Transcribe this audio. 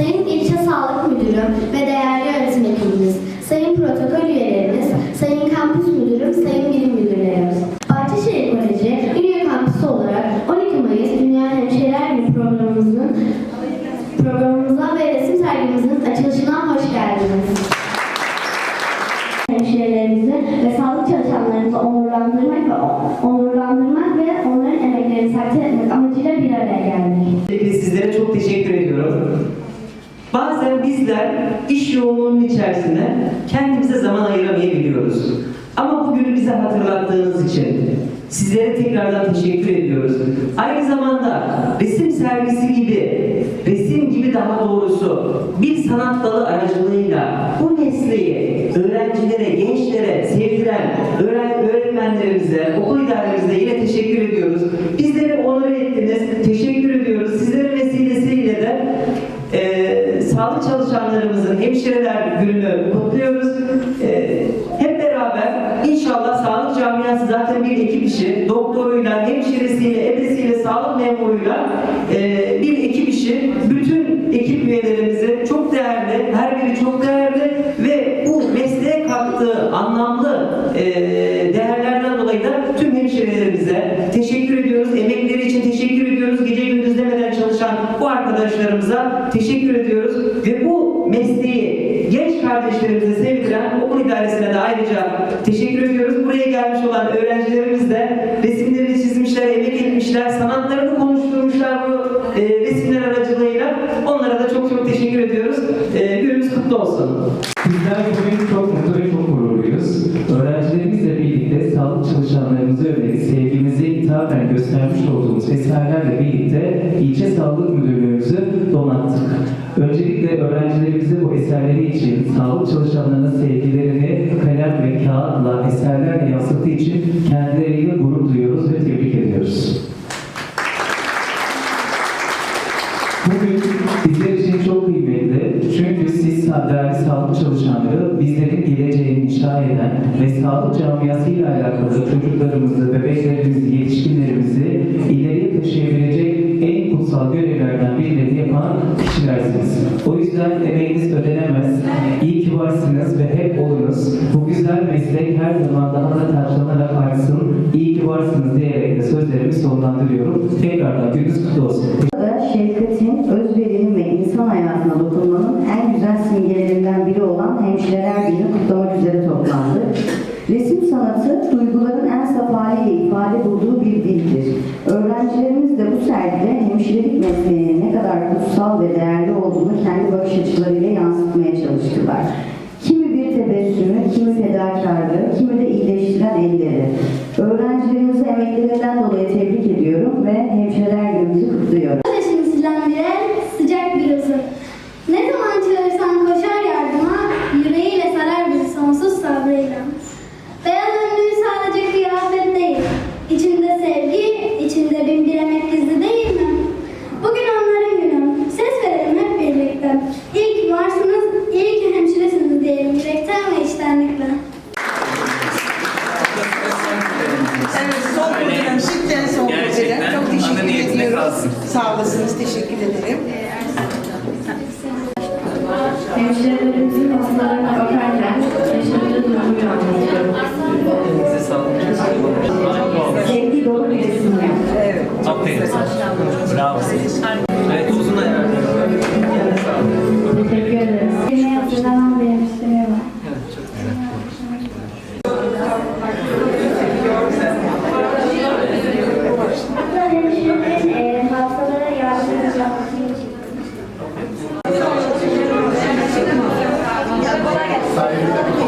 Sayın İlçe Sağlık Müdürüm ve değerli öğretim sayın protokol üyelerimiz, sayın kampüs müdürüm, sayın bilim müdürlerimiz. Bahçeşehir Koleji Ünye Kampüsü olarak 12 Mayıs Dünya Hemşehriler Günü programımızın programımıza ve resim sergimizin açılışına hoş geldiniz. Hemşehrilerimizi ve sağlık çalışanlarımızı onurlandırmak ve onurlandırmak ve onların emeklerini takdir etmek amacıyla bir araya geldik. Sizlere çok teşekkür ediyorum. Bazen bizler iş yoğunluğunun içerisinde kendimize zaman ayıramayabiliyoruz. Ama bugünü bize hatırlattığınız için sizlere tekrardan teşekkür ediyoruz. Aynı zamanda resim sergisi gibi, resim gibi daha doğrusu bir sanat dalı aracılığıyla bu mesleği öğrencilere, gençlere sevdiren öğretmenlerimize, okul idaremize yine teşekkür ediyoruz. Bizleri onur ettiniz. Teşekkür çalışanlarımızın hemşireler gününü kutluyoruz. E, hep beraber inşallah sağlık camiası zaten bir ekip işi. Doktoruyla, hemşiresiyle, ebesiyle, sağlık memuruyla e, bir ekip işi. Bütün ekip üyelerimizi çok değerli, her biri çok değerli ve bu mesleğe kattığı anlamlı e, değerlerden dolayı da tüm hemşirelerimize teşekkür ediyoruz. Emekleri için teşekkür ediyoruz. Gece gündüz demeden çalışan bu arkadaşlarımıza teşekkür ediyoruz. Genç kardeşlerimize sevdiren okul idaresine de ayrıca teşekkür ediyoruz. Buraya gelmiş olan öğrencilerimiz de resimlerini çizmişler, emek etmişler, sanatlarını konuşturmuşlar bu e, resimler aracılığıyla. Onlara da çok çok teşekkür ediyoruz. E, günümüz kutlu olsun. Bizler bugün çok mutlu ve çok gururluyuz. Öğrencilerimizle birlikte sağlık çalışanlarımıza yönelik sevgimizi hitaben göstermiş olduğumuz eserlerle birlikte ilçe sağlık müdürlüğümüzü donattık. Öncelikle öğrencilerimize bu eserleri için sağlık çalışanlarına sevgilerini kalem ve kağıtla eserlerle yansıttığı için kendileriyle gurur duyuyoruz ve tebrik ediyoruz. Bugün bizler için çok kıymetli çünkü siz değerli sağlık çalışanları bizlerin geleceğini inşa eden ve sağlık camiasıyla alakalı çocuklarımızı, bebeklerimizi, yetişkinlerimizi kutsal görevlerden birilerini yapan kişilersiniz. O yüzden emeğiniz ödenemez. İyi ki varsınız ve hep olunuz. Bu güzel meslek her zaman daha da taçlanarak artsın. İyi ki varsınız diyerek de sözlerimi sonlandırıyorum. Tekrardan gününüz kutlu olsun. Mesleğinin ne kadar kutsal ve değerli olduğunu kendi bakış açılarıyla yansıtmaya çalıştılar. Kimi bir tebessümü, kimi fedakarlığı, kimi de iyileştiren elleri. Öğrencilerimizi emeklerinden dolayı tebrik ediyorum ve Hemşireler Günümüzü kutluyorum. Kalsın. Sağ olasınız, teşekkür ederim. Hemşirelerimizin hastalarına bakarken Salut.